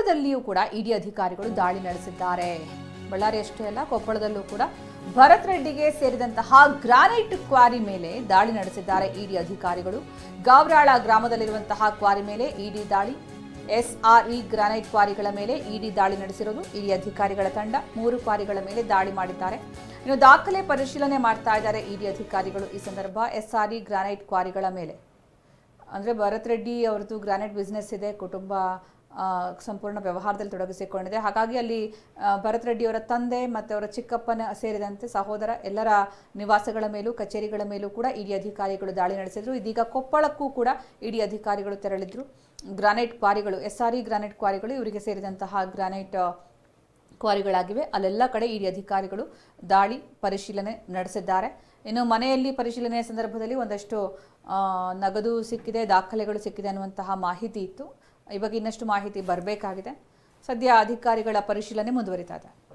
ಕೊಪ್ಪಳದಲ್ಲಿಯೂ ಕೂಡ ಇಡಿ ಅಧಿಕಾರಿಗಳು ದಾಳಿ ನಡೆಸಿದ್ದಾರೆ. ಬಳ್ಳಾರಿ ಅಷ್ಟೇ ಅಲ್ಲ, ಕೊಪ್ಪಳದಲ್ಲೂ ಕೂಡ ಭರತ್ ರೆಡ್ಡಿಗೆ ಸೇರಿದಂತಹ ಗ್ರಾನೈಟ್ ಕ್ವಾರಿ ಮೇಲೆ ದಾಳಿ ನಡೆಸಿದ್ದಾರೆ ಇಡಿ ಅಧಿಕಾರಿಗಳು. ಗಾವ್ರಾಳ ಗ್ರಾಮದಲ್ಲಿರುವಂತಹ ಕ್ವಾರಿ ಮೇಲೆ ಇಡಿ ದಾಳಿ, ಎಸ್ಆರ್ಇ ಗ್ರಾನೈಟ್ ಕ್ವಾರಿಗಳ ಮೇಲೆ ಇಡಿ ದಾಳಿ ನಡೆಸಿರೋದು ಇಡಿ ಅಧಿಕಾರಿಗಳ ತಂಡ. ಮೂರು ಕ್ವಾರಿಗಳ ಮೇಲೆ ದಾಳಿ ಮಾಡಿದ್ದಾರೆ. ಇನ್ನು ದಾಖಲೆ ಪರಿಶೀಲನೆ ಮಾಡ್ತಾ ಇದ್ದಾರೆ ಇಡಿ ಅಧಿಕಾರಿಗಳು ಈ ಸಂದರ್ಭ ಎಸ್ಆರ್ಇ ಗ್ರಾನೈಟ್ ಕ್ವಾರಿಗಳ ಮೇಲೆ. ಅಂದರೆ ಭರತ್ ರೆಡ್ಡಿ ಅವ್ರದ್ದು ಗ್ರಾನೈಟ್ ಬಿಸ್ನೆಸ್ ಇದೆ, ಕುಟುಂಬ ಸಂಪೂರ್ಣ ವ್ಯವಹಾರದಲ್ಲಿ ತೊಡಗಿಸಿಕೊಂಡಿದೆ. ಹಾಗಾಗಿ ಅಲ್ಲಿ ಭರತ್ ರೆಡ್ಡಿಯವರ ತಂದೆ ಮತ್ತು ಅವರ ಚಿಕ್ಕಪ್ಪನ ಸೇರಿದಂತೆ ಸಹೋದರ ಎಲ್ಲರ ನಿವಾಸಗಳ ಮೇಲೂ ಕಚೇರಿಗಳ ಮೇಲೂ ಕೂಡ ಇಡಿ ಅಧಿಕಾರಿಗಳು ದಾಳಿ ನಡೆಸಿದ್ರು. ಇದೀಗ ಕೊಪ್ಪಳಕ್ಕೂ ಕೂಡ ಇಡಿ ಅಧಿಕಾರಿಗಳು ತೆರಳಿದ್ರು. ಗ್ರಾನೈಟ್ ಕ್ವಾರಿಗಳು ಎಸ್ ಆರ್ ಇ ಗ್ರಾನೈಟ್ ಕ್ವಾರಿಗಳು ಇವರಿಗೆ ಸೇರಿದಂತಹ ಗ್ರಾನೈಟ್ ಕ್ವಾರಿಗಳಾಗಿವೆ. ಅಲ್ಲೆಲ್ಲ ಕಡೆ ಇಡಿ ಅಧಿಕಾರಿಗಳು ದಾಳಿ ಪರಿಶೀಲನೆ ನಡೆಸಿದ್ದಾರೆ. ಇನ್ನು ಮನೆಯಲ್ಲಿ ಪರಿಶೀಲನೆಯ ಸಂದರ್ಭದಲ್ಲಿ ಒಂದಷ್ಟು ನಗದು ಸಿಕ್ಕಿದೆ, ದಾಖಲೆಗಳು ಸಿಕ್ಕಿದೆ ಅನ್ನುವಂತಹ ಮಾಹಿತಿ ಇತ್ತು. ಇವಾಗ ಇನ್ನಷ್ಟು ಮಾಹಿತಿ ಬರಬೇಕಾಗಿದೆ. ಸದ್ಯ ಅಧಿಕಾರಿಗಳ ಪರಿಶೀಲನೆ ಮುಂದುವರಿತಾ ಇದೆ.